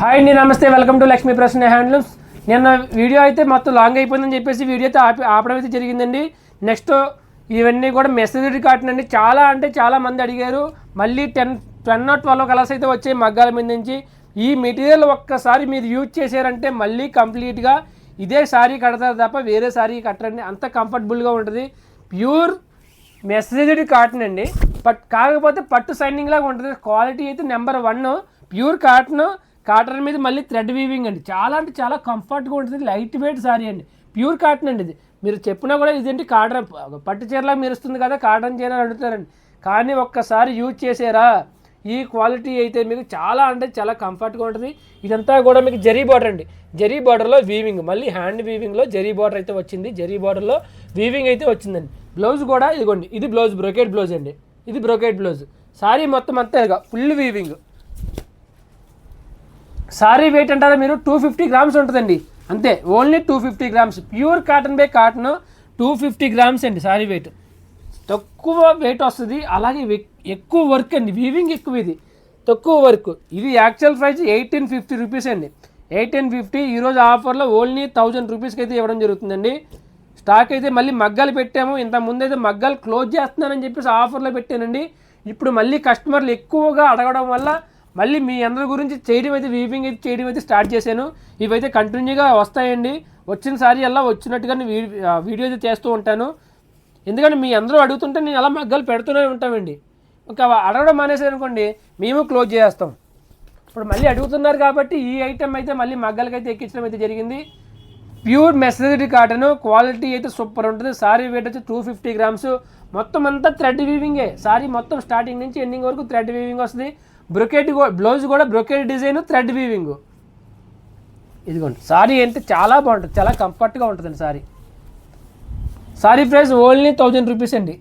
Hi అండి నమస్తే. Welcome to Lakshmi Prasanna handlooms నిన్న వీడియో అయితే మొత్తం లాంగ్ అయిపోయిందని చెప్పేసి వీడియో అయితే ఆపి ఆపడం అయితే జరిగిందండి. నెక్స్ట్ ఇవన్నీ కూడా మెసేజ్ కాటన్ అండి చాలా అంటే చాలా మంది అడిగారు. మళ్ళీ ten ten not twelve colours అయితే వచ్చాయి మగ్గాల మీద నుంచి. ఈ మెటీరియల్ ఒక్కసారి మీరు యూజ్ చేశారంటే మళ్ళీ కంప్లీట్గా ఇదే శారీ కడతారు తప్ప వేరే శారీ కట్టరండి. అంత కంఫర్టబుల్గా ఉంటుంది. ప్యూర్ మెసేజ్డ్ కాటన్ అండి బట్ కాకపోతే పట్టు సైనింగ్ లాగా ఉంటుంది. క్వాలిటీ అయితే number one pure cotton cotton మీద మళ్ళీ థ్రెడ్ వీవింగ్ అండి. చాలా అంటే చాలా కంఫర్ట్గా ఉంటుంది. లైట్ వెయిట్ సారీ అండి. ప్యూర్ కాటన్ అండి ఇది. మీరు చెప్పినా కూడా ఇదేంటి కాటన్? పట్టు చీరలా మెరుస్తుంది కదా కాటన్ చీర అని అడుగుతారండి కానీ ఒక్కసారి యూజ్ చేసారా. ఈ క్వాలిటీ అయితే మీకు చాలా అంటే చాలా కంఫర్ట్గా ఉంటుంది. ఇదంతా కూడా మీకు జరీ బార్డర్ అండి. జరీ బార్డర్లో వీవింగ్ మళ్ళీ హ్యాండ్ వీవింగ్లో జరీ బార్డర్ అయితే వచ్చింది. జరీ బార్డర్లో వీవింగ్ అయితే వచ్చిందండి. బ్లౌజ్ కూడా ఇదిగోండి ఇది బ్లౌజ్ బ్రొకెట్ బ్లౌజ్ అండి. ఇది బ్రొకెట్ బ్లౌజ్ సారీ మొత్తం అంతా ఫుల్ వీవింగ్ సారీ వెయిట్ అంటారా మీరు? టూ ఫిఫ్టీ గ్రామ్స్ ఉంటుందండి. అంతే only two fifty grams pure cotton by cotton two fifty grams అండి సారీ వెయిట్ తక్కువ వెయిట్ వస్తుంది అలాగే వెక్- ఎక్కువ వర్క్ అండి. వీవింగ్ ఎక్కువ ఇది. తక్కువ వర్క్ ఇది actual price eighteen fifty rupees అండి. ఎయిటీన్ ఫిఫ్టీ ఈరోజు ఆఫర్లో ఓన్లీ థౌజండ్ రూపీస్కి అయితే ఇవ్వడం జరుగుతుందండి. స్టాక్ అయితే మళ్ళీ మగ్గాలు పెట్టాము. ఇంత ముందు అయితే మగ్గాలు క్లోజ్ చేస్తున్నానని చెప్పేసి ఆఫర్లో పెట్టానండి. ఇప్పుడు మళ్ళీ కస్టమర్లు ఎక్కువగా అడగడం వల్ల మళ్ళీ మీ అందరి గురించి చేయడం అయితే వీవింగ్ అయితే చేయడం అయితే స్టార్ట్ చేశాను. ఇవైతే కంటిన్యూగా వస్తాయండి. వచ్చిన సారి అలా వచ్చినట్టుగా వీడియో అయితే చేస్తూ ఉంటాను. ఎందుకంటే మీ అందరూ అడుగుతుంటే నేను అలా మగ్గలు పెడుతూనే ఉంటామండి. ఇంకా అడగడం మానేసారు అనుకోండి మేము క్లోజ్ చేస్తాం ఇప్పుడు మళ్ళీ అడుగుతున్నారు కాబట్టి ఈ ఐటెం అయితే మళ్ళీ మగ్గలకైతే ఎక్కించడం అయితే జరిగింది. ప్యూర్ మెసరీ కాటన్ క్వాలిటీ అయితే సూపర్ ఉంటుంది. సారీ వెయిట్ వచ్చి టూ ఫిఫ్టీ గ్రామ్స్ మొత్తం అంతా థ్రెడ్ వీవింగే సారీ మొత్తం స్టార్టింగ్ నుంచి ఎండింగ్ వరకు థ్రెడ్ వీవింగ్ వస్తుంది. బ్రొకెట్ బ్లౌజ్ కూడా బ్రొకెట్ డిజైన్ థ్రెడ్ వీవింగ్ ఇదిగోండి సారీ అంటే చాలా బాగుంటుంది చాలా కంఫర్ట్గా ఉంటుందండి sari. Sari price only thousand rupees అండి.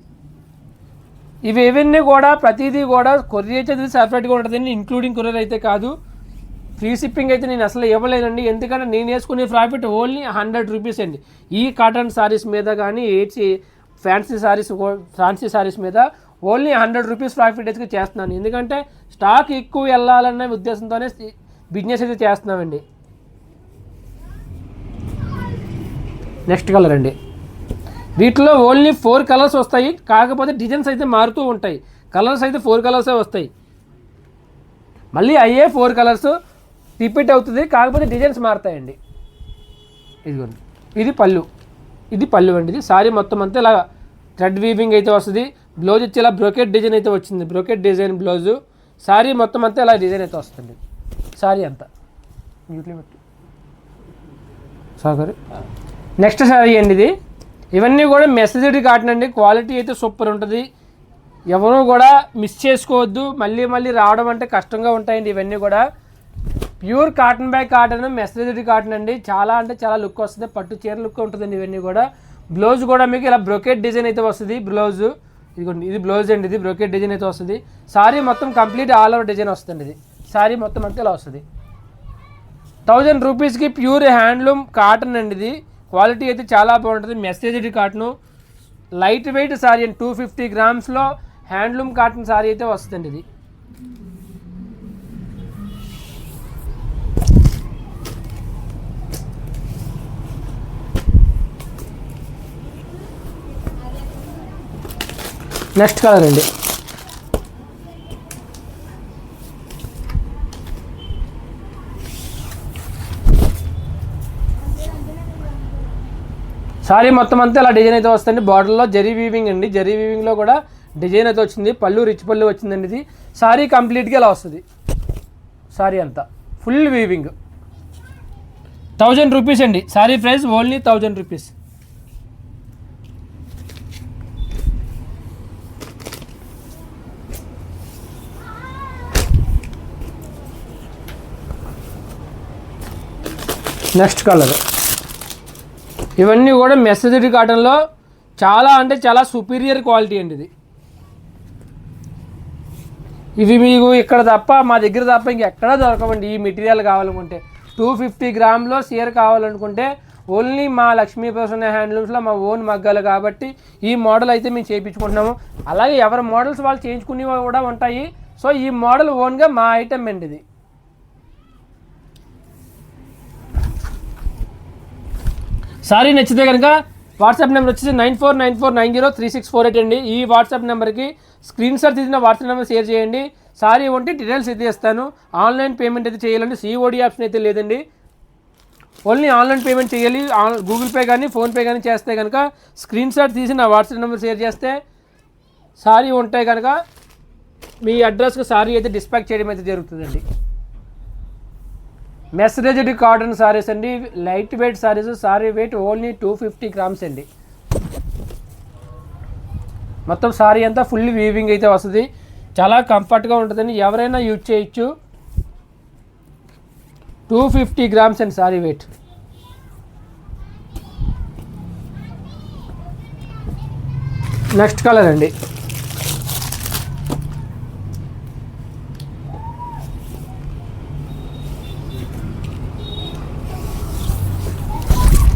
ఇవి ఇవన్నీ కూడా ప్రతిదీ కూడా కొరియర్ చదివి సపరేట్గా ఉంటుందండి ఇంక్లూడింగ్ కొరియర్ అయితే కాదు. ఫ్రీ షిప్పింగ్ అయితే నేను అసలు ఇవ్వలేనండి ఎందుకంటే నేను వేసుకునే ప్రాఫిట్ ఓన్లీ హండ్రెడ్ రూపీస్ అండి. ఈ కాటన్ సారీస్ మీద కానీ ఏడ్చి ఫ్యాన్సీ సారీస్ ఫ్యాన్సీ సారీస్ మీద ఓన్లీ హండ్రెడ్ రూపీస్ ప్రాఫిట్ అయితే చేస్తున్నాను. ఎందుకంటే స్టాక్ ఎక్కువ వెళ్ళాలన్న ఉద్దేశంతోనే బిజినెస్ అయితే చేస్తున్నామండి. నెక్స్ట్ కలర్ అండి. వీటిలో ఓన్లీ ఫోర్ కలర్స్ వస్తాయి. కాకపోతే డిజైన్స్ అయితే మారుతూ ఉంటాయి. కలర్స్ అయితే ఫోర్ కలర్సే వస్తాయి. మళ్ళీ అయ్యే ఫోర్ కలర్స్ రిపీట్ అవుతుంది. కాకపోతే డిజైన్స్ మారుతాయండి. ఇదిగోండి. ఇది పళ్ళు. ఇది పళ్ళు అండి. ఇది సారీ మొత్తం అంతా ఇలా థ్రెడ్ వీవింగ్ అయితే వస్తుంది. బ్లౌజ్ వచ్చి ఇలా బ్రోకెట్ డిజైన్ అయితే వచ్చింది. Brocade design blouse. సారీ మొత్తం అంతా ఇలా డిజైన్ అయితే వస్తుంది. సారీ అంతా. సాగర్? నెక్స్ట్ సారీ అండి ఇది. ఇవన్నీ కూడా మెసేజ్ కాటన్ అండి. క్వాలిటీ అయితే సూపర్ ఉంటుంది. ఎవరు కూడా మిస్ చేసుకోవద్దు. మళ్ళీ మళ్ళీ రావడం అంటే కష్టంగా ఉంటాయండి ఇవన్నీ కూడా. ప్యూర్ కాటన్ బై కాటన్ మెసేజ్ కాటన్ అండి. చాలా అంటే చాలా లుక్ వస్తుంది. పట్టు చీర లుక్ ఉంటుందండి ఇవన్నీ కూడా. బ్లౌజ్ కూడా మీకు ఇలా బ్రొకెట్ డిజైన్ అయితే వస్తుంది. బ్లౌజ్. ఇదిగోండి ఇది బ్లౌజ్ అండి ఇది బ్రొకెట్ డిజైన్ అయితే వస్తుంది. సారీ మొత్తం కంప్లీట్ ఆల్ ఓవర్ డిజైన్ వస్తుంది ఇది. సారీ మొత్తం అంతా ఇలా వస్తుంది. థౌజండ్ రూపీస్కి ప్యూర్ హ్యాండ్లూమ్ కాటన్ అండి ఇది. క్వాలిటీ అయితే చాలా బాగుంటుంది. Mercerised cotton. Light weight sari అండి టూ ఫిఫ్టీ గ్రామ్స్లో హ్యాండ్లూమ్ కాటన్ సారీ అయితే వస్తుంది ఇది. నెక్స్ట్ కలర్ అండి సారీ మొత్తం అంతా ఇలా డిజైన్ అయితే వస్తుంది. బార్డర్లో జరీ వీవింగ్ అండి. జరీ వీవింగ్లో కూడా డిజైన్ అయితే వచ్చింది. పళ్ళు రిచ్ పళ్ళు వచ్చిందండి ఇది. సారీ కంప్లీట్గా ఇలా వస్తుంది. సారీ అంతా. Full weaving. థౌజండ్ రూపీస్ అండి. Sari price only thousand rupees. Next colour. ఇవన్నీ కూడా మెసేజ్డ్ కాటన్లో చాలా అంటే చాలా సుపీరియర్ క్వాలిటీ అండి ఇది. ఇవి మీకు ఇక్కడ తప్ప మా దగ్గర తప్ప ఇంకెక్కడా దొరకవండి. ఈ మెటీరియల్ కావాలనుకుంటే. టూ ఫిఫ్టీ గ్రామ్లో సీర కావాలనుకుంటే ఓన్లీ మా లక్ష్మీ ప్రసన్న హ్యాండ్లూమ్స్లో మా ఓన్ మగ్గాలు కాబట్టి ఈ మోడల్ అయితే మేము చేయించుకుంటున్నాము. అలాగే ఎవరి మోడల్స్ వాళ్ళు చేయించుకునేవి కూడా ఉంటాయి. సో ఈ మోడల్ ఓన్గా మా ఐటమ్ అండి ఇది. సారీ నచ్చితే కనుక వాట్సాప్ నెంబర్ వచ్చేసి nine four nine four nine zero three six four eight అండి. ఈ వాట్సాప్ నెంబర్కి స్క్రీన్ షాట్ తీసిన వాట్సాప్ నెంబర్ షేర్ చేయండి. సారీ ఉంటే డీటెయిల్స్ అయితే ఇస్తాను. ఆన్లైన్ పేమెంట్ అయితే చేయాలండి. సిఓడి ఆప్షన్ అయితే లేదండి. ఓన్లీ ఆన్లైన్ పేమెంట్ చేయాలి. ఆన్- గూగుల్ పే కానీ ఫోన్పే కానీ చేస్తే కనుక స్క్రీన్ షాట్ తీసి నా వాట్సాప్ నెంబర్ షేర్ చేస్తే సారీ ఉంటే కనుక మీ అడ్రస్కి సారీ అయితే డిస్పాచ్ చేయడం అయితే జరుగుతుందండి. మెసరేజ్డ్ కాటన్ సారీస్ అండి. Light weight saris sari weight only two fifty grams అండి. మొత్తం సారీ అంతా ఫుల్ వీవింగ్ అయితే వస్తుంది. చాలా కంఫర్ట్గా ఉంటుందండి ఎవరైనా యూజ్ చేయొచ్చు. టూ ఫిఫ్టీ గ్రామ్స్ అండి సారీ వెయిట్. నెక్స్ట్ కలర్ అండి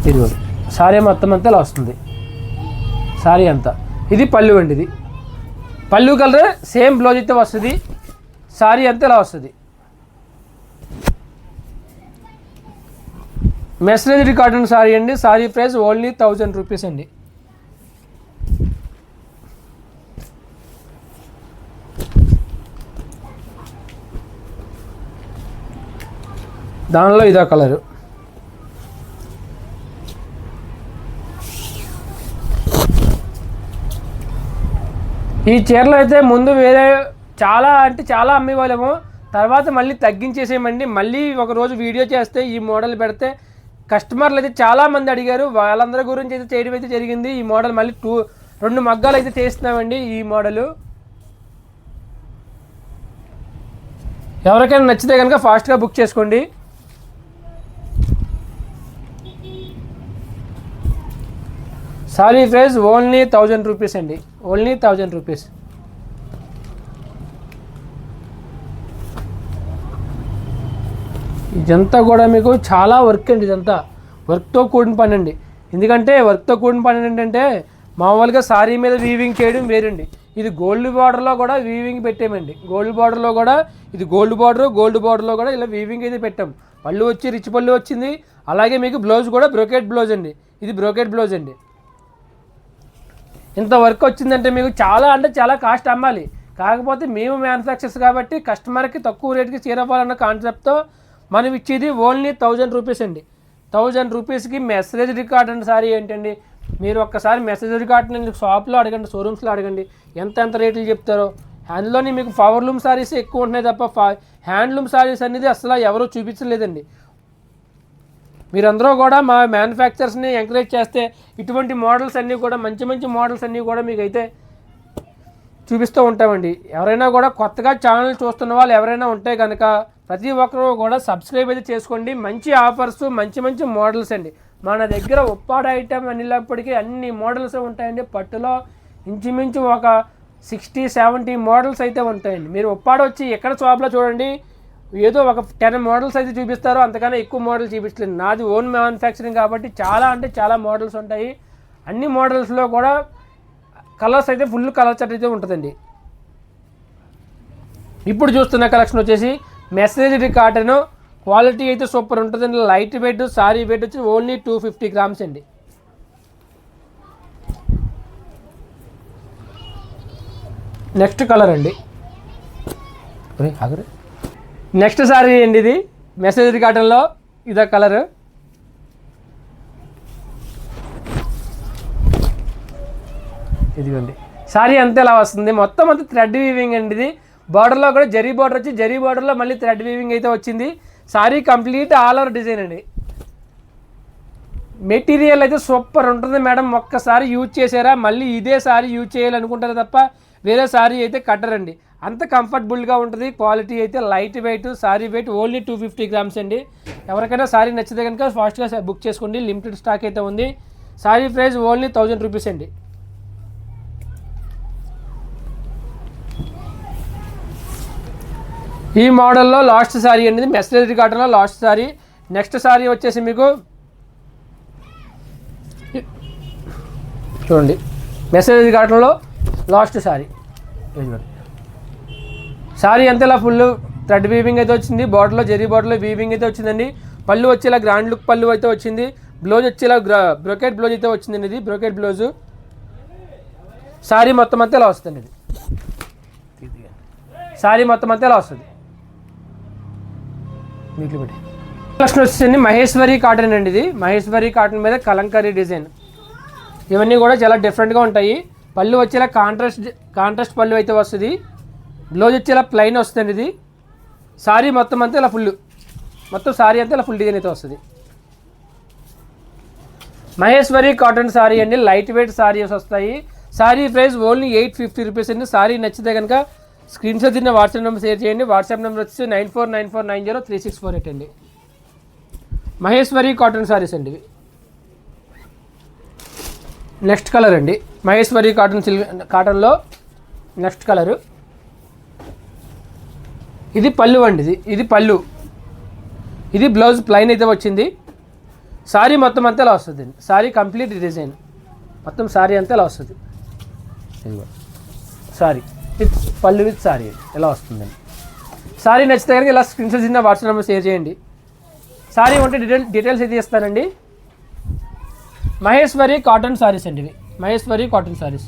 ఇది సారీ మొత్తం అంతా ఇలా వస్తుంది సారీ అంతా. ఇది పళ్ళు అండి ఇది పళ్ళు కలర్ సేమ్ బ్లౌజ్ అయితే వస్తుంది. సారీ అంతా ఇలా వస్తుంది. మెసరేజ్ కాటన్ సారీ అండి. Sari price only thousand rupees అండి. దానిలో ఇదో కలరు ఈ చీరలు అయితే ముందు వేరే చాలా అంటే చాలా అమ్మేవాళ్ళము. తర్వాత మళ్ళీ తగ్గించేసేయమండి. మళ్ళీ ఒక రోజు వీడియో చేస్తే ఈ మోడల్ పెడితే కస్టమర్లు అయితే చాలా మంది అడిగారు. వాళ్ళందరి గురించి అయితే చేయడం అయితే జరిగింది. ఈ మోడల్ మళ్ళీ టూ రెండు మగ్గాలు అయితే చేస్తున్నామండి ఈ మోడలు. ఎవరికైనా నచ్చితే కనుక ఫాస్ట్గా బుక్ చేసుకోండి. Sari price only thousand rupees అండి. Only thousand rupees. ఇదంతా కూడా మీకు చాలా వర్క్ అండి ఇదంతా. వర్క్తో కూడిన పని అండి. ఎందుకంటే వర్క్తో కూడిన పని ఏంటంటే మామూలుగా సారీ మీద వీవింగ్ చేయడం వేరండి. ఇది గోల్డ్ బార్డర్లో కూడా వీవింగ్ పెట్టామండి. గోల్డ్ బార్డర్లో కూడా ఇది గోల్డ్ బార్డర్ గోల్డ్ బార్డర్లో కూడా ఇలా వీవింగ్ అయితే పెట్టాం. పళ్ళు వచ్చి రిచ్ పళ్ళు వచ్చింది. అలాగే మీకు బ్లౌజ్ కూడా బ్రోకెట్ బ్లౌజ్ అండి. ఇది బ్రోకెట్ బ్లౌజ్ అండి. ఇంత వర్క్ వచ్చిందంటే మీకు చాలా అంటే చాలా కాస్ట్ అమ్మాలి. కాకపోతే మేము మ్యానుఫ్యాక్చర్స్ కాబట్టి కస్టమర్కి తక్కువ రేట్కి చేరవ్వాలన్న కాన్సెప్ట్తో మనం ఇచ్చేది ఓన్లీ థౌజండ్ రూపీస్ అండి. థౌజండ్ రూపీస్కి మెసేజ్ రికార్డ్ అండి సారీ ఏంటండి? మీరు ఒక్కసారి మెసేజ్ రికార్డ్ షాప్లో అడగండి షోరూమ్స్లో అడగండి. ఎంత ఎంత రేట్లు చెప్తారో. హ్యాండ్లోని మీకు పవర్లూమ్ సారీస్ ఎక్కువ ఉంటున్నాయి తప్ప ఫా హ్యాండ్లూమ్ సారీస్ అనేది అసలు ఎవరూ చూపించలేదండి. మీరందరూ కూడా మా మ్యానుఫ్యాక్చర్స్ని ఎంకరేజ్ చేస్తే ఇటువంటి మోడల్స్ అన్నీ కూడా మంచి మంచి మోడల్స్ అన్నీ కూడా మీకు అయితే చూపిస్తూ ఉంటామండి. ఎవరైనా కూడా కొత్తగా ఛానల్ చూస్తున్న వాళ్ళు ఎవరైనా ఉంటే కనుక ప్రతి ఒక్కరూ కూడా సబ్స్క్రైబ్ అయితే చేసుకోండి. మంచి ఆఫర్స్ మంచి మంచి మోడల్స్ అండి. మన దగ్గర ఉప్పాడ ఐటమ్ అనిలప్పటికీ అన్ని మోడల్స్ ఉంటాయండి. పట్టులో ఇంచుమించు ఒక సిక్స్టీ సెవెంటీ మోడల్స్ అయితే ఉంటాయండి. మీరు ఉప్పాడ వచ్చి ఎక్కడ షాప్లో చూడండి ఏదో ఒక టెన్ మోడల్స్ అయితే చూపిస్తారో. అంతకన్నా ఎక్కువ మోడల్ చూపించలేదు. నాది ఓన్ మ్యానుఫ్యాక్చరింగ్ కాబట్టి చాలా అంటే చాలా మోడల్స్ ఉంటాయి. అన్ని మోడల్స్లో కూడా కలర్స్ అయితే ఫుల్ కలర్ చార్ట్ అయితే ఉంటుందండి. ఇప్పుడు చూస్తున్న కలెక్షన్ వచ్చేసి మెసేజ్ కాటన్ క్వాలిటీ అయితే సూపర్ ఉంటుందండి. లైట్ వెయిట్ సారీ వెయిట్ వచ్చి ఓన్లీ టూ ఫిఫ్టీ గ్రామ్స్ అండి. నెక్స్ట్ కలర్ అండి. అగరే నెక్స్ట్ సారీ అండి ఇది? మెసేజ్ కాటన్లో ఇదో కలర్. ఇదిగోండి. సారీ అంతే ఇలా వస్తుంది? మొత్తం అంతా థ్రెడ్ వీవింగ్ అండి ఇది. బార్డర్లో కూడా జరీ బార్డర్ వచ్చి జరీ బార్డర్లో మళ్ళీ థ్రెడ్ వీవింగ్ అయితే వచ్చింది. Sari complete all over design అండి. మెటీరియల్ అయితే సూపర్ ఉంటుంది మేడం ఒక్కసారి యూజ్ చేసారా మళ్ళీ ఇదే సారీ యూజ్ చేయాలనుకుంటారు తప్ప వేరే సారీ అయితే కట్టరండి. అంత కంఫర్టబుల్గా ఉంటుంది. క్వాలిటీ అయితే light weight sari weight only two fifty grams అండి. ఎవరికైనా సారీ నచ్చితే కనుక ఫాస్ట్గా బుక్ చేసుకోండి. లిమిటెడ్ స్టాక్ అయితే ఉంది. Sari price only thousand rupees అండి. ఈ మోడల్లో లాస్ట్ సారీ అనేది మెసేజ్ కాటన్లో లాస్ట్ సారీ. నెక్స్ట్ సారీ వచ్చేసి మీకు చూడండి. మెసేజ్ కాటన్లో లాస్ట్ సారీ. సారీ అంతా ఇలా ఫుల్ థ్రెడ్ వీవింగ్ అయితే వచ్చింది. బార్డర్లో జెరీ బార్డర్లో వీవింగ్ అయితే వచ్చిందండి. పళ్ళు వచ్చి ఇలా గ్రాండ్ లుక్ పళ్ళు అయితే వచ్చింది. బ్లౌజ్ వచ్చేలా బ్రోకెట్ బ్లౌజ్ అయితే వచ్చిందండి ఇది బ్రోకెట్ బ్లౌజు. శారీ మొత్తం అంతా ఇలా వస్తుంది? ఇది శారీ మొత్తం అంతా ఇలా వస్తుంది? మీకు పెట్టి. మహేశ్వరి కాటన్ అండి ఇది. మహేశ్వరి కాటన్ మీద కలంకరీ డిజైన్. ఇవన్నీ కూడా చాలా డిఫరెంట్గా ఉంటాయి. పళ్ళు వచ్చేలా కాంట్రాస్ట్ కాంట్రాస్ట్ పళ్ళు అయితే వస్తుంది. బ్లౌజ్ వచ్చేలా ప్లెయిన్ వస్తుంది ఇది. సారీ మొత్తం అంతా ఇలా ఫుల్ మొత్తం సారీ అంతా ఇలా ఫుల్ డిజైన్ అయితే వస్తుంది. మహేశ్వరి కాటన్ సారీ అండి. లైట్ వెయిట్ సారీస్ వస్తాయి. Sari price only eight fifty rupees అండి. సారీ నచ్చితే కనుక స్క్రీన్ షాట్ తిన్న వాట్సాప్ నెంబర్ షేర్ చేయండి. వాట్సాప్ నెంబర్ వచ్చి nine four nine four nine zero three six four eight అండి. మహేశ్వరి కాటన్ సారీస్ అండి ఇవి. నెక్స్ట్ కలర్ అండి. మహేశ్వరి కాటన్ సిల్క్ కాటన్లో నెక్స్ట్ కలరు ఇది పళ్ళు అండి ఇది ఇది పళ్ళు. ఇది బ్లౌజ్ ప్లైన్ అయితే వచ్చింది. సారీ మొత్తం అంతా ఇలా వస్తుంది. అండి సారీ కంప్లీట్ డిజైన్. మొత్తం సారీ అంతా ఇలా వస్తుంది. ఇదిగో. Sorry. With pallu with sari. ఇలా వస్తుందండి సారీ నచ్చితే కనుక ఇలా స్క్రీన్ షాట్ చిన్న వాట్సాప్ నెంబర్ షేర్ చేయండి. సారీ ఉంటే డీటెయిల్ డీటెయిల్స్ అయితే ఇస్తానండి. మహేశ్వరి కాటన్ సారీస్ అండి ఇవి. Maheshwari cotton saris.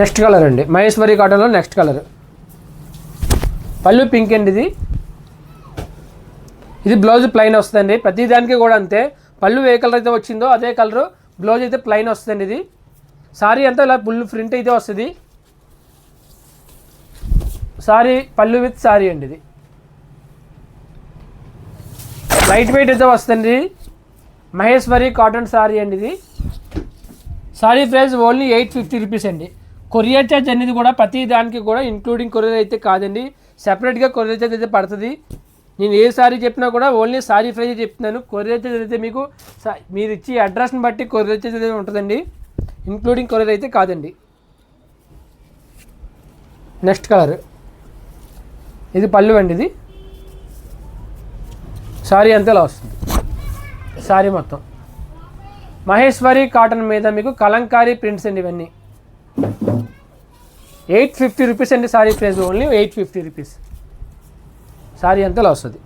Next colour అండి. మహేశ్వరి కాటన్లో నెక్స్ట్ కలర్. పళ్ళు పింక్ అండి ఇది. ఇది బ్లౌజ్ ప్లెయిన్ వస్తుందండి. ప్రతి దానికి కూడా అంతే. పళ్ళు ఏ కలర్ అయితే వచ్చిందో అదే కలరు. బ్లౌజ్ అయితే ప్లెయిన్ వస్తుందండి ఇది. సారీ అంతా ఇలా ఫుల్ ప్రింట్ అయితే వస్తుంది. సారీ పళ్ళు విత్ సారీ అండి ఇది. లైట్ వెయిట్ అయితే వస్తుంది మహేశ్వరి కాటన్ సారీ అండి ఇది. Sari price only eight fifty rupees అండి. కొరియర్ ఛార్జ్ అనేది కూడా ప్రతి దానికి కూడా ఇంక్లూడింగ్ కొరియర్ అయితే కాదండి. సెపరేట్గా కొరియర్ ఛార్జ్ అయితే పడుతుంది. నేను ఏ సారీ చెప్పినా కూడా ఓన్లీ సారీ ప్రైజ్ చెప్తున్నాను. కొరియర్ ఛార్జ్ అయితే మీకు మీరు ఇచ్చే అడ్రస్ని బట్టి కొరియర్ ఛార్జ్ అయితే ఉంటుందండి. ఇంక్లూడింగ్ కొరియర్ అయితే కాదండి. నెక్స్ట్ కలర్ ఇది పళ్ళు అండి ఇది. సారీ అంతా వస్తుంది. సారీ మొత్తం. మహేశ్వరి కాటన్ మీద మీకు కలంకారీ ప్రింట్స్ అండి ఇవన్నీ. ఎయిట్ ఫిఫ్టీ రూపీస్ అండి sari price only eight fifty rupees. Sari అంతలో వస్తుంది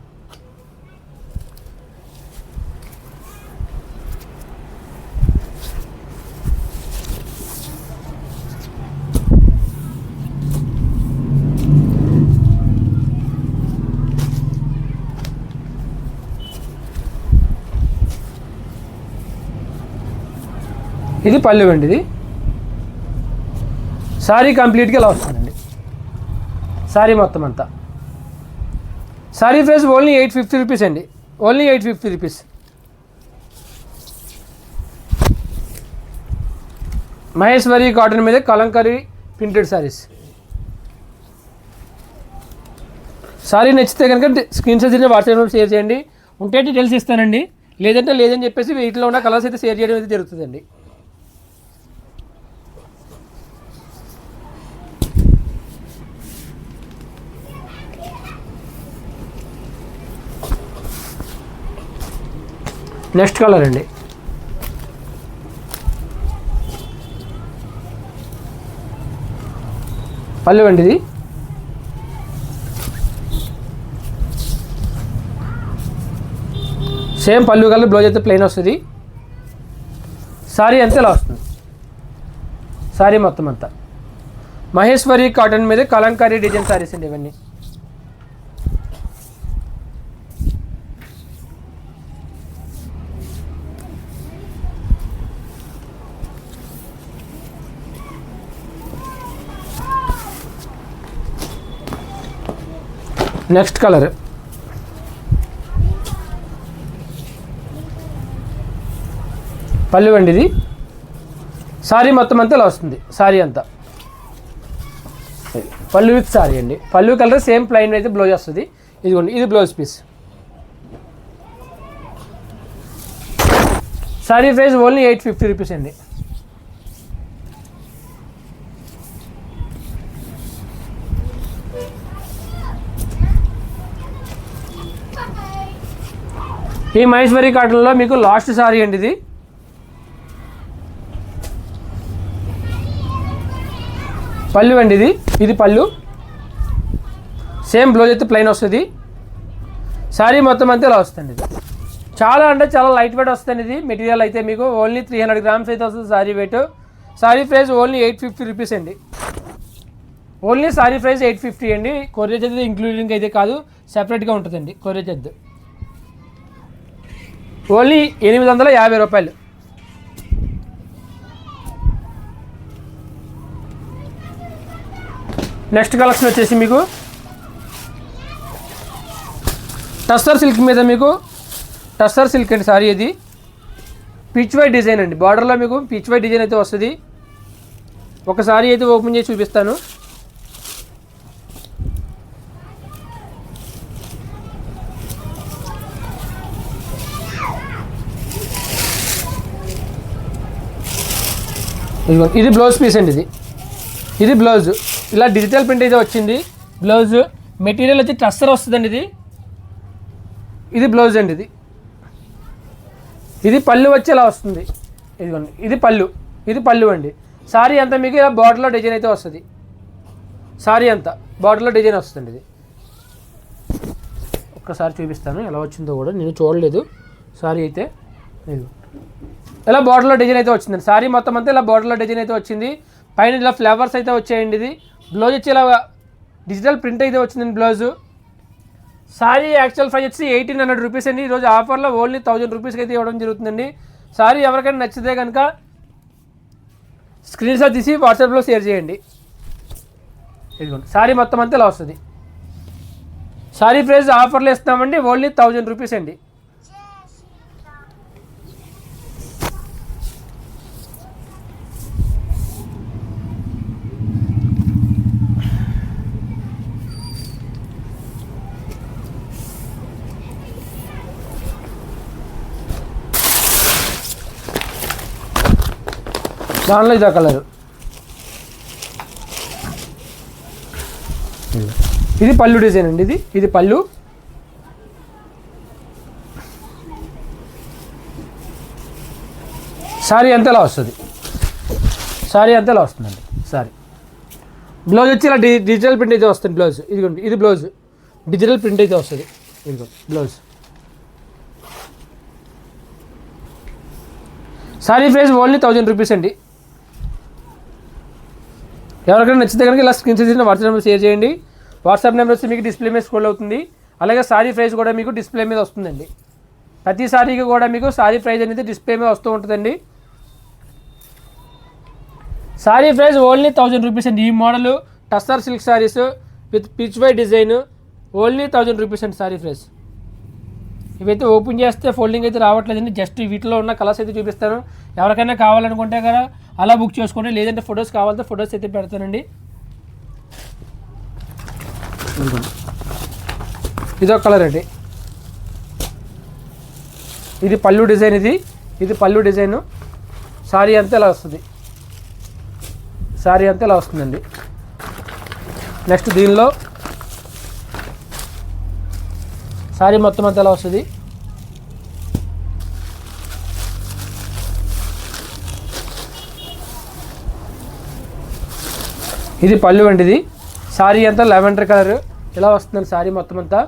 ఇది పళ్ళు అండి ఇది సారీ కంప్లీట్గా ఇలా వస్తుందండి? సారీ మొత్తం అంతా. Sari price only eight fifty rupees అండి. Only eight fifty rupees. Maheshwari cotton మీద కలంకరీ ప్రింటెడ్ సారీస్. సారీ నచ్చితే కనుక స్క్రీన్ షాట్ వాట్సాప్ షేర్ చేయండి. ఉంటే డీటెయిల్స్ ఇస్తానండి. లేదంటే లేదని చెప్పేసి వీటిలో ఉన్న కలర్స్ అయితే షేర్ చేయడం అయితే జరుగుతుందండి. నెక్స్ట్ కలర్ అండి. పళ్ళు అండి ఇది? సేమ్ పళ్ళు కలర్ బ్లౌజ్ అయితే ప్లెయిన్ వస్తుంది. సారీ అంతా ఇలా వస్తుంది. సారీ మొత్తం అంతా. మహేశ్వరి కాటన్ మీద కలంకారీ డిజైన్ సారీస్ అండి ఇవన్నీ. Next colour. పళ్ళు అండి ఇది సారీ మొత్తం అంతా ఇలా వస్తుంది. సారీ అంతా. పళ్ళు విత్ సారీ అండి. పళ్ళు కలర్ సేమ్ ప్లైన్ అయితే బ్లౌజ్ వస్తుంది. ఇదిగోండి ఇది blouse piece. Sari price only eight fifty rupees అండి. ఈ మహేశ్వరి కాటన్లో మీకు లాస్ట్ సారీ అండి ఇది. పళ్ళు అండి ఇది. ఇది పళ్ళు. సేమ్ బ్లౌజ్ అయితే ప్లెయిన్ వస్తుంది. శారీ మొత్తం అంతా ఇలా వస్తుంది. ఇది చాలా అంటే చాలా లైట్ వెయిట్ వస్తుంది ఇది. మెటీరియల్ అయితే మీకు ఓన్లీ త్రీ హండ్రెడ్ గ్రామ్స్ అయితే వస్తుంది sari weight sari price only eight fifty rupees అండి. Only sari price eight fifty అండి. కొరియర్ చార్జ్ ఇంక్లూడింగ్ అయితే కాదు సెపరేట్గా ఉంటుందండి. కొరియర్ చార్జ్ ఓన్లీ ఎనిమిది వందల యాభై రూపాయలు. నెక్స్ట్ కలెక్షన్ వచ్చేసి మీకు టస్సర్ సిల్క్ మీద మీకు టస్సర్ సిల్క్ అండి సారీ ఇది. పిచ్ వై డిజైన్ అండి. బార్డర్లో మీకు పిచ్ వైట్ డిజైన్ అయితే వస్తుంది. ఒకసారి అయితే ఓపెన్ చేసి చూపిస్తాను. ఇది బ్లౌజ్ పీస్ అండి ఇది. ఇది బ్లౌజ్. ఇలా డిజిటల్ ప్రింట్ అయితే వచ్చింది. బ్లౌజ్ మెటీరియల్ వచ్చి టస్సర్ వస్తుందండి ఇది. ఇది బ్లౌజ్ అండి ఇది. ఇది పళ్ళు వచ్చి ఇలా వస్తుంది. ఇదిగోండి ఇది పళ్ళు. ఇది పళ్ళు అండి. సారీ అంతా మీకు ఇలా బార్డర్లో డిజైన్ అయితే వస్తుంది. సారీ అంతా బార్డర్లో డిజైన్ వస్తుంది ఇది. ఒక్కసారి చూపిస్తాను ఎలా వచ్చిందో కూడా నేను చూడలేదు. సారీ అయితే ఇదిగో. ఇలా బార్డర్లో డిజైన్ అయితే వచ్చిందండి సారీ మొత్తం అంతా ఇలా బార్డర్లో డిజైన్ అయితే వచ్చింది. పైన ఇలా ఫ్లవర్స్ అయితే వచ్చాయండి ఇది. బ్లౌజ్ వచ్చి ఇలా డిజిటల్ ప్రింట్ అయితే వచ్చిందండి బ్లౌజు సారీ యాక్చువల్ ప్రైస్ వచ్చి ఎయిటీన్ హండ్రెడ్ రూపీస్ అండి. ఈరోజు ఆఫర్లో ఓన్లీ థౌజండ్ రూపీస్కి అయితే ఇవ్వడం జరుగుతుందండి. సారీ ఎవరికైనా నచ్చితే కనుక స్క్రీన్ షాట్ తీసి వాట్సాప్లో షేర్ చేయండి. ఇదిగోండి. సారీ మొత్తం అంతా ఇలా వస్తుంది. సారీ ప్రైస్ ఆఫర్లో ఇస్తామండి ఓన్లీ థౌజండ్ రూపీస్ అండి. దానిలో ఇదో కలర్ ఇది పళ్ళు డిజైన్ అండి ఇది. ఇది పళ్ళు. సారీ ఎంతలా వస్తుంది. సారీ ఎంతలా వస్తుందండి సారీ. బ్లౌజ్ వచ్చి ఇలా డి డిజిటల్ ప్రింట్ అయితే వస్తుంది బ్లౌజ్. ఇదిగోండి ఇది బ్లౌజ్. డిజిటల్ ప్రింట్ అయితే వస్తుంది. ఇదిగోండి blouse. Sari price only thousand rupees అండి. ఎవరికైనా నచ్చితే కనుక ఇలా స్క్రీన్ చేసిన వాట్సాప్ నెంబర్ షేర్ చేయండి. వాట్సాప్ నెంబర్ వచ్చి మీకు డిస్ప్లే మీద స్క్రోల్ అవుతుంది. అలాగే సారీ ప్రైస్ కూడా మీకు డిస్ప్లే మీద వస్తుందండి. ప్రతి సారీకి కూడా మీకు సారీ ప్రైస్ అనేది డిస్ప్లే మీద వస్తూ ఉంటుందండి. Sari price only thousand rupees అండి. ఈ model tussar silk saris with Pichwai design only thousand rupees అండి సారీ ప్రైస్ ఇవైతే ఓపెన్ చేస్తే ఫోల్డింగ్ అయితే రావట్లేదండి. జస్ట్ వీటిలో ఉన్న కలర్స్ అయితే చూపిస్తాను. ఎవరికైనా కావాలనుకుంటే కదా అలా బుక్ చేసుకోండి. లేదంటే ఫొటోస్ కావాలంటే ఫొటోస్ అయితే పెడతానండి. ఇదొక కలర్ అండి. ఇది పళ్ళు డిజైన్ ఇది. ఇది పళ్ళు డిజైన్. సారీ అంతా ఇలా వస్తుంది. సారీ అంతా ఇలా వస్తుందండి. నెక్స్ట్ దీనిలో సారీ మొత్తం అంతా ఎలా వస్తుంది. ఇది పళ్ళు వంటిది. ఇది అంతా లెవెండర్ కలర్. ఇలా వస్తుందండి శారీ మొత్తం అంతా?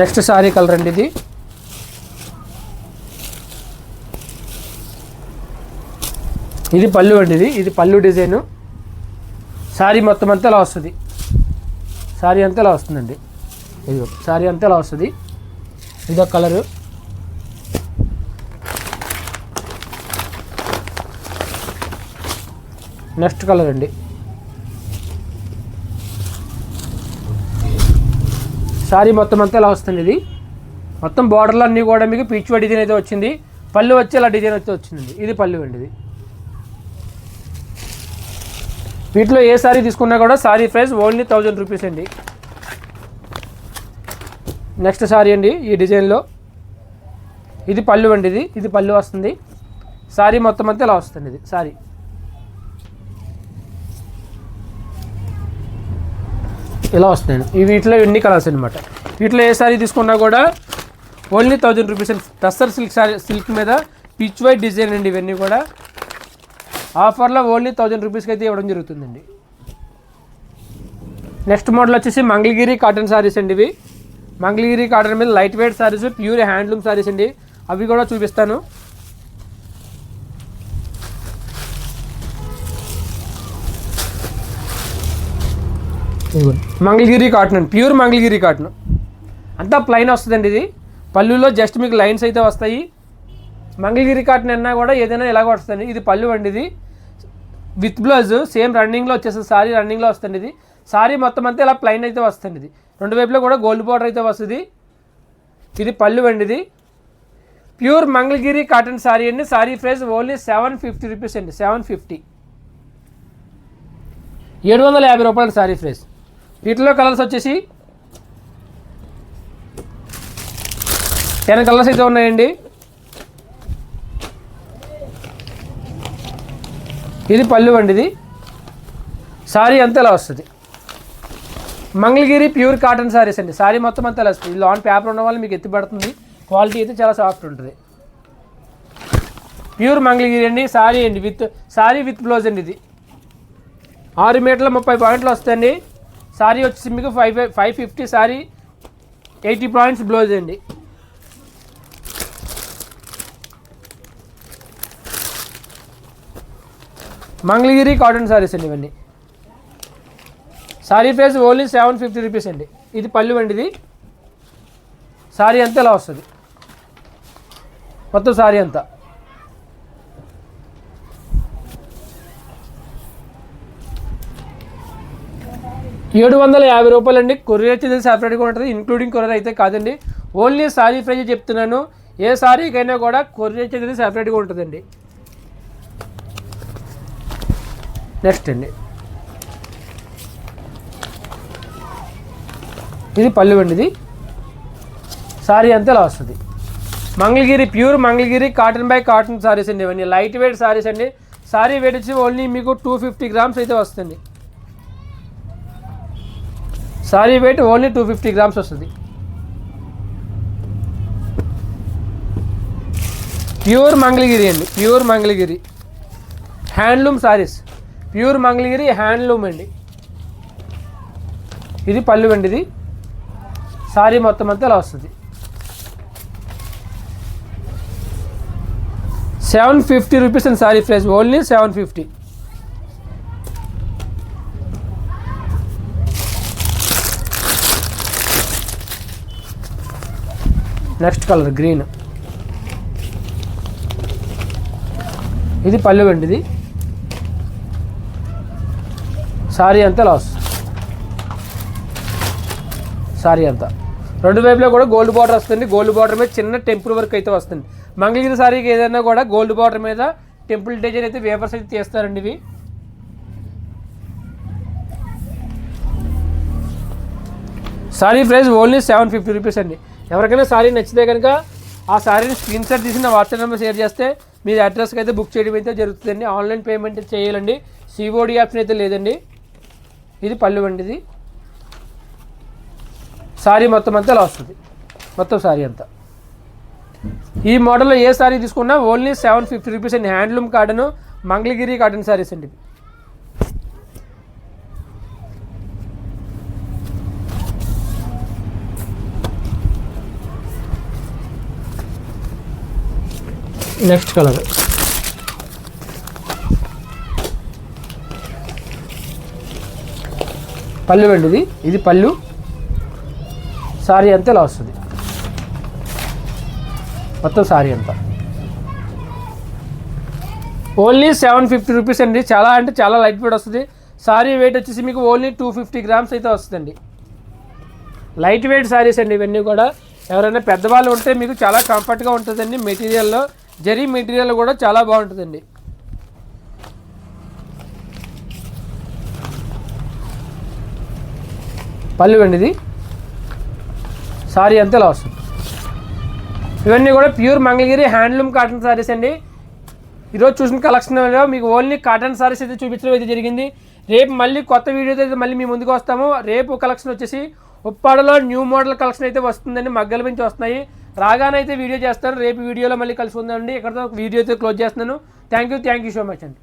నెక్స్ట్ శారీ కలర్ అండి ఇది. ఇది పళ్ళు అండి ఇది ఇది పళ్ళు డిజైను. శారీ మొత్తం అంతా ఇలా వస్తుంది? శారీ అంతా ఇలా వస్తుందండి? ఇదిగో శారీ అంతా ఇలా వస్తుంది? ఇదొక కలరు. నెక్స్ట్ కలర్ అండి. శారీ మొత్తం అంతా ఇలా వస్తుంది ఇది? మొత్తం బార్డర్లు అన్నీ కూడా మీకు పీచ్ డిజైన్ అయితే వచ్చింది. పళ్ళు వచ్చి ఇలా డిజైన్ అయితే వచ్చిందండి. ఇది పళ్ళు అండి ఇది. వీటిలో ఏ శారీ తీసుకున్నా కూడా sari price only thousand rupees అండి. నెక్స్ట్ శారీ అండి ఈ డిజైన్లో ఇది పళ్ళు అండి ఇది. ఇది పళ్ళు వస్తుంది. శారీ మొత్తం అంతా ఇలా వస్తుంది ఇది. శారీ ఇలా వస్తున్నాయి. ఇవి వీటిలో ఎన్ని కలర్స్ అనమాట వీటిలో ఏ సారీ తీసుకున్నా కూడా only thousand rupees tussar silk sari silk మీద పిచ్ వైట్ డిజైన్ అండి ఇవన్నీ కూడా. ఆఫర్లో ఓన్లీ థౌజండ్ రూపీస్కి అయితే ఇవ్వడం జరుగుతుందండి. నెక్స్ట్ మోడల్ వచ్చేసి మంగళగిరి కాటన్ సారీస్ అండి ఇవి. మంగళగిరి కాటన్ మీద light weight saris pure handloom saris అండి. అవి కూడా చూపిస్తాను. మంగళగిరి కాటన్ అండి. Pure Mangalagiri cotton. అంతా ప్లైన్ వస్తుందండి ఇది. పళ్ళులో జస్ట్ మీకు లైన్స్ అయితే వస్తాయి. మంగళగిరి కాటన్ అన్నా కూడా ఏదైనా ఇలాగ వస్తుంది ఇది పళ్ళు అండి ఇది. విత్ బ్లౌజ్ సేమ్ రన్నింగ్లో వచ్చేస్తుంది సారీ రన్నింగ్లో వస్తుంది ఇది. సారీ మొత్తం అంతా ఇలా ప్లైన్ అయితే వస్తుంది ఇది. రెండు వైపులో కూడా గోల్డ్ బార్డర్ అయితే వస్తుంది. ఇది పళ్ళు అండి ఇది. ప్యూర్ మంగళగిరి కాటన్ సారీ అండి. Sari price only seven fifty rupees అండి. సెవెన్ ఫిఫ్టీ ఏడు వందల యాభై రూపాయలు సారీ ప్రైస్ వీటిలో కలర్స్ వచ్చేసి టెన్ కలర్స్ అయితే ఉన్నాయండి. ఇది పళ్ళు అండి ఇది సారీ అంతా ఇలా వస్తుంది? మంగళగిరి ప్యూర్ కాటన్ సారీస్ అండి. సారీ మొత్తం అంతా ఇలా వస్తుంది? లాన్ పేపర్ ఉన్న వల్ల మీకు ఎత్తిపడుతుంది క్వాలిటీ అయితే చాలా సాఫ్ట్ ఉంటుంది. ప్యూర్ మంగళగిరి అండి. సారీ అండి. విత్ సారీ విత్ బ్లౌజ్ అండి ఇది. ఆరు మీటర్ల ముప్పై పాయింట్లు వస్తాయండి. సారీ వచ్చేసి మీకు five five fifty sari eighty points blouse అండి. మంగళగిరి కాటన్ సారీస్ అండి ఇవన్నీ. Sari price only seven fifty rupees అండి. ఇది పళ్ళు అండి ఇది. సారీ అంతా ఇలా వస్తుంది? మొత్తం సారీ అంతా. ఏడు వందల యాభై రూపాయలు అండి కొరియర్ వచ్చేది సపరేట్గా ఉంటుంది. ఇంక్లూడింగ్ కొరియర్ అయితే కాదండి. ఓన్లీ సారీ ప్రైజ్ చెప్తున్నాను. ఏ సారీకైనా కూడా కొరియర్ వచ్చేది సపరేట్గా ఉంటుందండి. నెక్స్ట్ అండి. ఇది పళ్ళు అండి ఇది. సారీ అంతా ఇలా వస్తుంది Mangalagiri pure Mangalagiri cotton by cotton saris అండి ఇవన్నీ. లైట్ వెయిట్ సారీస్ అండి. సారీ వెయిట్ వచ్చి ఓన్లీ మీకు టూ ఫిఫ్టీ గ్రామ్స్ అయితే వస్తుంది. Sari weight only two fifty grams వస్తుంది. ప్యూర్ మంగళగిరి అండి pure Mangalagiri. Handloom saris pure Mangalagiri handloom అండి. ఇది పళ్ళు అండి ఇది. సారీ మొత్తం అంతా ఇలా వస్తుంది. Seven fifty rupees and sari price only seven fifty. Next colour green. ఇది పళ్ళు అండి ఇది. సారీ అంతా లాస్. సారీ అంతా. రెండు వైపులో కూడా గోల్డ్ బార్డర్ వస్తుంది. గోల్డ్ బార్డర్ మీద చిన్న టెంపుల్ వర్క్ అయితే వస్తుంది. మంగళగిరి సారీకి ఏదైనా కూడా గోల్డ్ బార్డర్ మీద టెంపుల్ డిజైన్ అయితే వేపర్స్ అయితే తీస్తారండి ఇవి. Sari price only seven fifty rupees అండి. ఎవరికైనా సారీ నచ్చితే కనుక ఆ సారీని స్క్రీన్ షాట్ తీసి నా వాట్సాప్ నెంబర్ షేర్ చేస్తే మీ అడ్రస్కి అయితే బుక్ చేయడం అయితే జరుగుతుందండి. ఆన్లైన్ పేమెంట్ చేయాలండి. సిఓడి ఆప్షన్ అయితే లేదండి. ఇది పళ్ళు వంటిది. ఇది సారీ మొత్తం అంతా అలా వస్తుంది మొత్తం సారీ అంతా. ఈ మోడల్లో ఏ సారీ తీసుకున్నా ఓన్లీ సెవెన్ ఫిఫ్టీ రూపీస్ అండి. Handloom cotton Mangalagiri cotton saris అండి. Next colour. పళ్ళు అండి ఇది ఇది పళ్ళు. సారీ అంతా ఇలా వస్తుంది. మొత్తం సారీ అంతా. ఓన్లీ సెవెన్ ఫిఫ్టీ రూపీస్ అండి. చాలా అంటే చాలా లైట్ వెయిట్ వస్తుంది. సారీ వెయిట్ వచ్చేసి మీకు ఓన్లీ టూ ఫిఫ్టీ గ్రామ్స్ అయితే వస్తుందండి. లైట్ వెయిట్ సారీస్ అండి ఇవన్నీ కూడా. ఎవరైనా పెద్దవాళ్ళు ఉంటే మీకు చాలా కంఫర్ట్గా ఉంటుందండి మెటీరియల్లో. జరీ మెటీరియల్ కూడా చాలా బాగుంటుందండి. పళ్ళు అండి ఇది. సారీ అంతా ఇలా వస్తుంది ఇవన్నీ కూడా pure Mangalagiri handloom cotton saris అండి. ఈరోజు చూసిన కలెక్షన్లో మీకు ఓన్లీ కాటన్ శారీస్ అయితే చూపించడం అయితే జరిగింది. రేపు మళ్ళీ కొత్త వీడియోతో అయితే మళ్ళీ మీ ముందుకు వస్తాము. రేపు కలెక్షన్ వచ్చేసి ఉప్పాడలో న్యూ మోడల్ కలెక్షన్ అయితే వస్తుందండి. మగ్గల నుంచి వస్తున్నాయి. రాగానైతే వీడియో చేస్తాను. రేపు వీడియోలో మళ్ళీ కలిసి ఉందండి ఇక్కడతో వీడియో అయితే క్లోజ్ చేస్తున్నాను. Thank you thank you so much అండి.